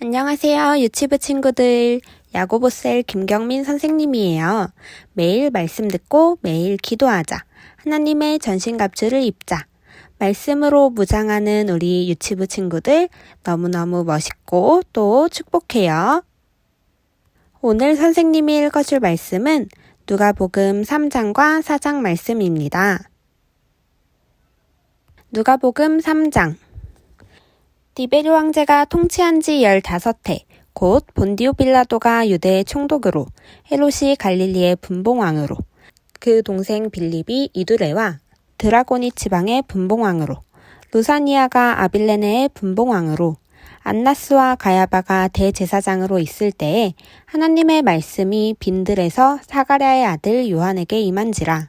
안녕하세요, 유치부 친구들. 야고보셀 김경민 선생님이에요. 매일 말씀 듣고 매일 기도하자. 하나님의 전신갑주를 입자. 말씀으로 무장하는 우리 유치부 친구들 너무너무 멋있고 또 축복해요. 오늘 선생님이 읽어줄 말씀은 누가복음 3장과 4장 말씀입니다. 누가복음 3장 디베르 황제가 통치한 지 15해 곧 본디오 빌라도가 유대의 총독으로 헤롯이 갈릴리의 분봉왕으로 그 동생 빌립이 이두레와 드라고니 지방의 분봉왕으로 루사니아가 아빌레네의 분봉왕으로 안나스와 가야바가 대제사장으로 있을 때에 하나님의 말씀이 빈들에서 사가랴의 아들 요한에게 임한지라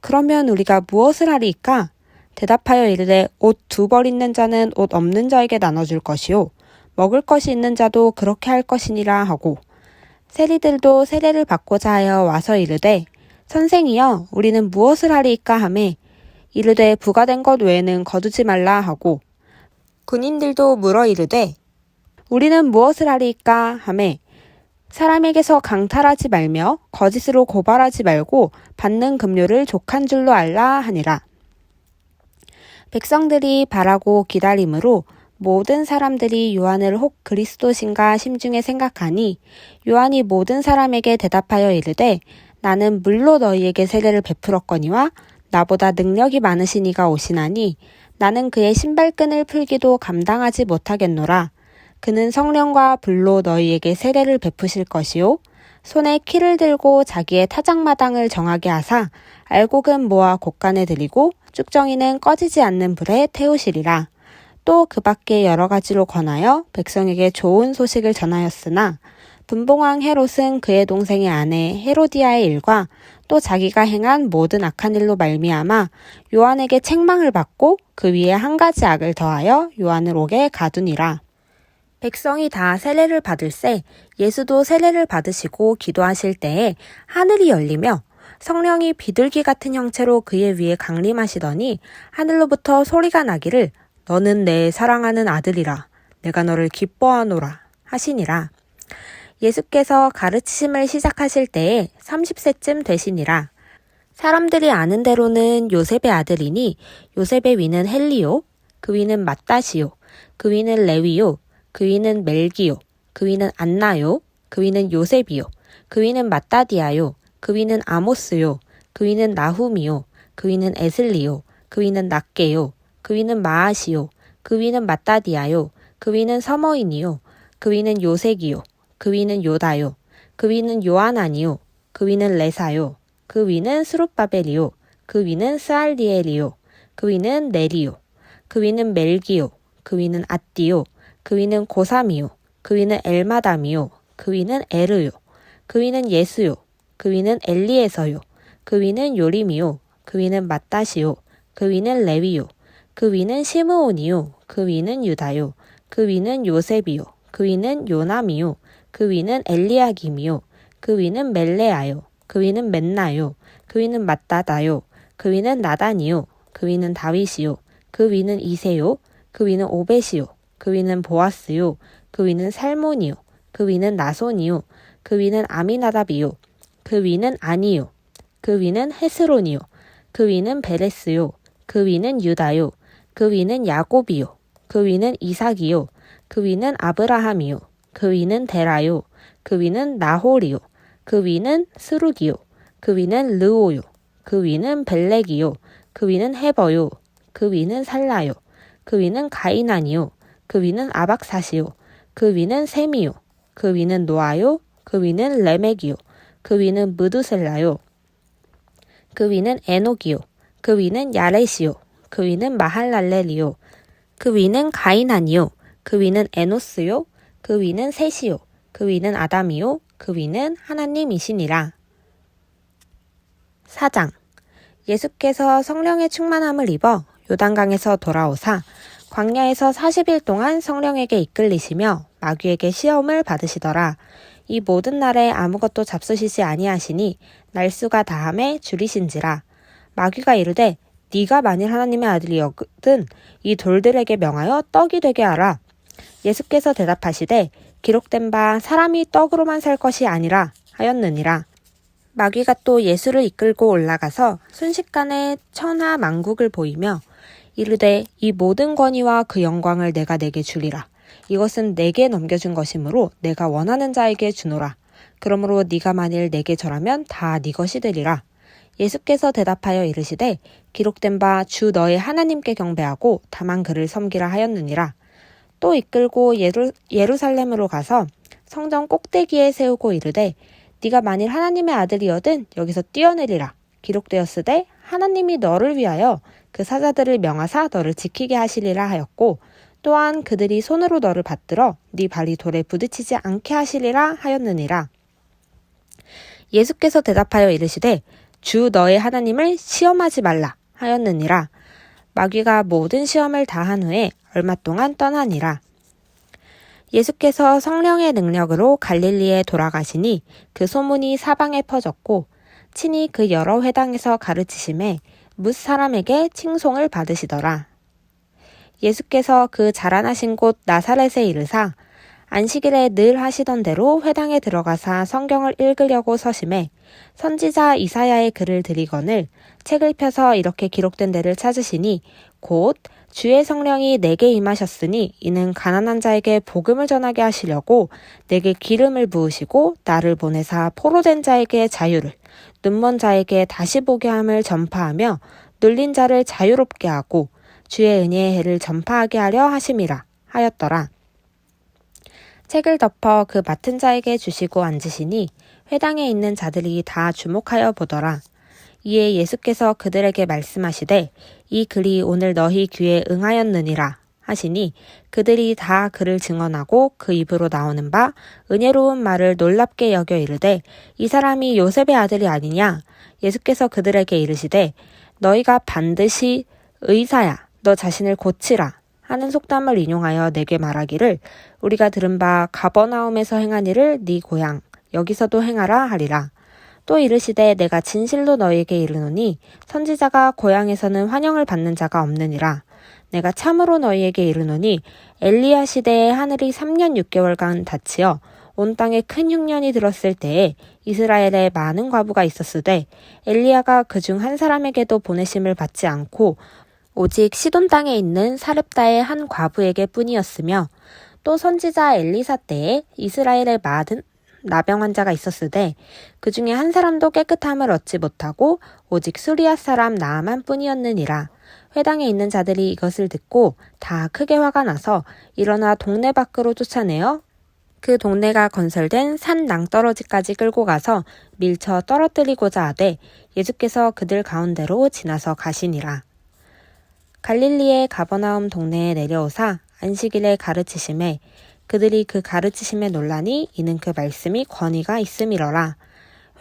그러면 우리가 무엇을 하리이까? 대답하여 이르되 옷 두 벌 있는 자는 옷 없는 자에게 나눠줄 것이요. 먹을 것이 있는 자도 그렇게 할 것이니라 하고. 세리들도 세례를 받고자 하여 와서 이르되 선생이여 우리는 무엇을 하리이까 하매? 이르되 부가된 것 외에는 거두지 말라 하고. 군인들도 물어 이르되 우리는 무엇을 하리이까 하매 사람에게서 강탈하지 말며 거짓으로 고발하지 말고 받는 급료를 족한 줄로 알라 하니라. 백성들이 바라고 기다림으로 모든 사람들이 요한을 혹 그리스도신가 심중에 생각하니 요한이 모든 사람에게 대답하여 이르되 나는 물로 너희에게 세례를 베풀었거니와 나보다 능력이 많으시니가 오시나니 나는 그의 신발끈을 풀기도 감당하지 못하겠노라. 그는 성령과 불로 너희에게 세례를 베푸실 것이요. 손에 키를 들고 자기의 타작마당을 정하게 하사 알곡은 모아 곡간에 들이고 쭉정이는 꺼지지 않는 불에 태우시리라. 또 그 밖에 여러 가지로 권하여 백성에게 좋은 소식을 전하였으나 분봉왕 헤롯은 그의 동생의 아내 헤로디아의 일과 또 자기가 행한 모든 악한 일로 말미암아 요한에게 책망을 받고 그 위에 한 가지 악을 더하여 요한을 옥에 가두니라. 백성이 다 세례를 받을새 예수도 세례를 받으시고 기도하실 때에 하늘이 열리며 성령이 비둘기 같은 형체로 그의 위에 강림하시더니 하늘로부터 소리가 나기를 너는 내 사랑하는 아들이라 내가 너를 기뻐하노라 하시니라. 예수께서 가르치심을 시작하실 때에 30세쯤 되시니라. 사람들이 아는 대로는 요셉의 아들이니 요셉의 위는 헬리요, 그 위는 마따시요, 그 위는 레위요, 그 위는 멜기요, 그 위는 안나요, 그 위는 요셉이요, 그 위는 마따디아요, 그 위는 아모스요, 그 위는 나훔이요, 그 위는 에슬리요, 그 위는 낫게요, 그 위는 마아시요, 그 위는 마따디아요, 그 위는 서머인이요, 그 위는 요색이요, 그 위는 요다요, 그 위는 요하나니요, 그 위는 레사요, 그 위는 스룹바벨이요, 그 위는 스알디엘이요, 그 위는 네리요, 그 위는 멜기요, 그 위는 아띠요, 그 위는 고삼이요. 그 위는 엘마담이요. 그 위는 에르요. 그 위는 예수요. 그 위는 엘리에서요. 그 위는 요림이요. 그 위는 마따시요. 그 위는 레위요. 그 위는 시므온이요. 그 위는 유다요. 그 위는 요셉이요. 그 위는 요남이요. 그 위는 엘리야김이요. 그 위는 멜레아요. 그 위는 맨나요. 그 위는 마따다요. 그 위는 나단이요. 그 위는 다윗이요. 그 위는 이세요. 그 위는 오벳이요. 그 위는 보아스요. 그 위는 살몬이요. 그 위는 나손이요. 그 위는 아미나답이요. 그 위는 아니요. 그 위는 헤스론이요. 그 위는 베레스요. 그 위는 유다요. 그 위는 야곱이요. 그 위는 이삭이요. 그 위는 아브라함이요. 그 위는 데라요. 그 위는 나홀이요. 그 위는 스루기요. 그 위는 르오요. 그 위는 벨렉이요. 그 위는 헤버요. 그 위는 살라요. 그 위는 가이난이요. 그 위는 아박사시요. 그 위는 셈이요. 그 위는 노아요. 그 위는 레멕이요. 그 위는 무두셀라요. 그 위는 에녹이요. 그 위는 야렛이요. 그 위는 마할랄렐이요. 그 위는 가이난이요. 그 위는 에노스요. 그 위는 셋이요. 그 위는 아담이요. 그 위는 하나님이시니라. 사장 예수께서 성령의 충만함을 입어 요단강에서 돌아오사 광야에서 40일 동안 성령에게 이끌리시며 마귀에게 시험을 받으시더라. 이 모든 날에 아무것도 잡수시지 아니하시니 날수가 다함에 줄이신지라. 마귀가 이르되 네가 만일 하나님의 아들이거든 이 돌들에게 명하여 떡이 되게 하라. 예수께서 대답하시되 기록된 바 사람이 떡으로만 살 것이 아니라 하였느니라. 마귀가 또 예수를 이끌고 올라가서 순식간에 천하 만국을 보이며 이르되 이 모든 권위와 그 영광을 내가 내게 주리라. 이것은 내게 넘겨준 것이므로 내가 원하는 자에게 주노라. 그러므로 네가 만일 내게 절하면 다 네 것이 되리라. 예수께서 대답하여 이르시되 기록된 바 주 너의 하나님께 경배하고 다만 그를 섬기라 하였느니라. 또 이끌고 예루, 예루살렘으로 가서 성전 꼭대기에 세우고 이르되 네가 만일 하나님의 아들이거든 여기서 뛰어내리라. 기록되었으되 하나님이 너를 위하여 그 사자들을 명하사 너를 지키게 하시리라 하였고 또한 그들이 손으로 너를 받들어 네 발이 돌에 부딪히지 않게 하시리라 하였느니라. 예수께서 대답하여 이르시되 주 너의 하나님을 시험하지 말라 하였느니라. 마귀가 모든 시험을 다한 후에 얼마 동안 떠나니라. 예수께서 성령의 능력으로 갈릴리에 돌아가시니 그 소문이 사방에 퍼졌고 친히 그 여러 회당에서 가르치심에 뭇 사람에게 칭송을 받으시더라. 예수께서 그 자라나신 곳 나사렛에 이르사 안식일에 늘 하시던 대로 회당에 들어가사 성경을 읽으려고 서심해 선지자 이사야의 글을 들이거늘 책을 펴서 이렇게 기록된 데를 찾으시니 곧 주의 성령이 내게 임하셨으니 이는 가난한 자에게 복음을 전하게 하시려고 내게 기름을 부으시고 나를 보내사 포로된 자에게 자유를 눈먼 자에게 다시 보게 함을 전파하며 눌린 자를 자유롭게 하고 주의 은혜의 해를 전파하게 하려 하심이라 하였더라. 책을 덮어 그 맡은 자에게 주시고 앉으시니 회당에 있는 자들이 다 주목하여 보더라. 이에 예수께서 그들에게 말씀하시되 이 글이 오늘 너희 귀에 응하였느니라 하시니 그들이 다 그를 증언하고 그 입으로 나오는 바 은혜로운 말을 놀랍게 여겨 이르되 이 사람이 요셉의 아들이 아니냐 예수께서 그들에게 이르시되 너희가 반드시 의사야 너 자신을 고치라 하는 속담을 인용하여 내게 말하기를 우리가 들은 바 가버나움에서 행한 일을 네 고향 여기서도 행하라 하리라. 또 이르시되 내가 진실로 너희에게 이르노니 선지자가 고향에서는 환영을 받는 자가 없느니라. 내가 참으로 너희에게 이르노니 엘리야 시대에 하늘이 3년 6개월간 닫히어 온 땅에 큰 흉년이 들었을 때에 이스라엘에 많은 과부가 있었으되 엘리야가 그 중 한 사람에게도 보내심을 받지 않고 오직 시돈 땅에 있는 사렙다의 한 과부에게 뿐이었으며 또 선지자 엘리사 때에 이스라엘에 많은 나병 환자가 있었으되 그 중에 한 사람도 깨끗함을 얻지 못하고 오직 수리아 사람 나아만 뿐이었느니라. 회당에 있는 자들이 이것을 듣고 다 크게 화가 나서 일어나 동네 밖으로 쫓아내어 그 동네가 건설된 산 낭떠러지까지 끌고 가서 밀쳐 떨어뜨리고자 하되 예수께서 그들 가운데로 지나서 가시니라. 갈릴리의 가버나움 동네에 내려오사 안식일에 가르치심에 그들이 그 가르치심에 논란이 이는 그 말씀이 권위가 있음이러라.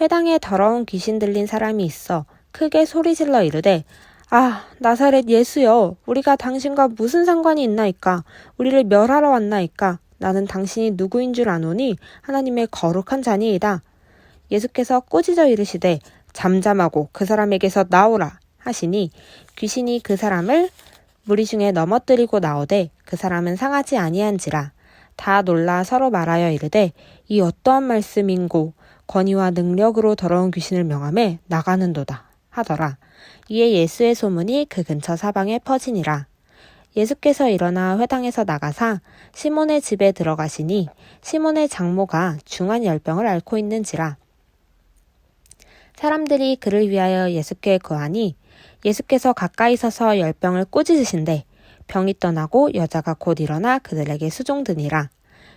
회당에 더러운 귀신 들린 사람이 있어 크게 소리질러 이르되 아 나사렛 예수여 우리가 당신과 무슨 상관이 있나이까? 우리를 멸하러 왔나이까? 나는 당신이 누구인 줄 아노니 하나님의 거룩한 자니이다. 예수께서 꾸짖어 이르시되 잠잠하고 그 사람에게서 나오라 하시니 귀신이 그 사람을 무리 중에 넘어뜨리고 나오되 그 사람은 상하지 아니한지라. 다 놀라 서로 말하여 이르되 이 어떠한 말씀인고? 권위와 능력으로 더러운 귀신을 명함에 나가는도다 하더라. 이에 예수의 소문이 그 근처 사방에 퍼지니라. 예수께서 일어나 회당에서 나가사 시몬의 집에 들어가시니 시몬의 장모가 중한 열병을 앓고 있는지라. 사람들이 그를 위하여 예수께 구하니 예수께서 가까이 서서 열병을 꾸짖으신데 병이 떠나고 여자가 곧 일어나 그들에게 수종드니라.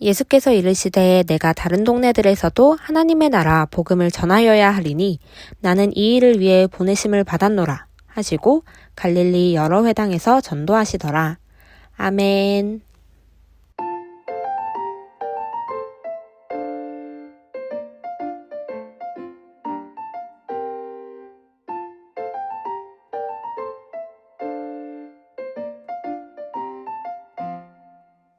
예수께서 이르시되 내가 다른 동네들에서도 하나님의 나라 복음을 전하여야 하리니 나는 이 일을 위해 보내심을 받았노라 하시고 갈릴리 여러 회당에서 전도하시더라. 아멘.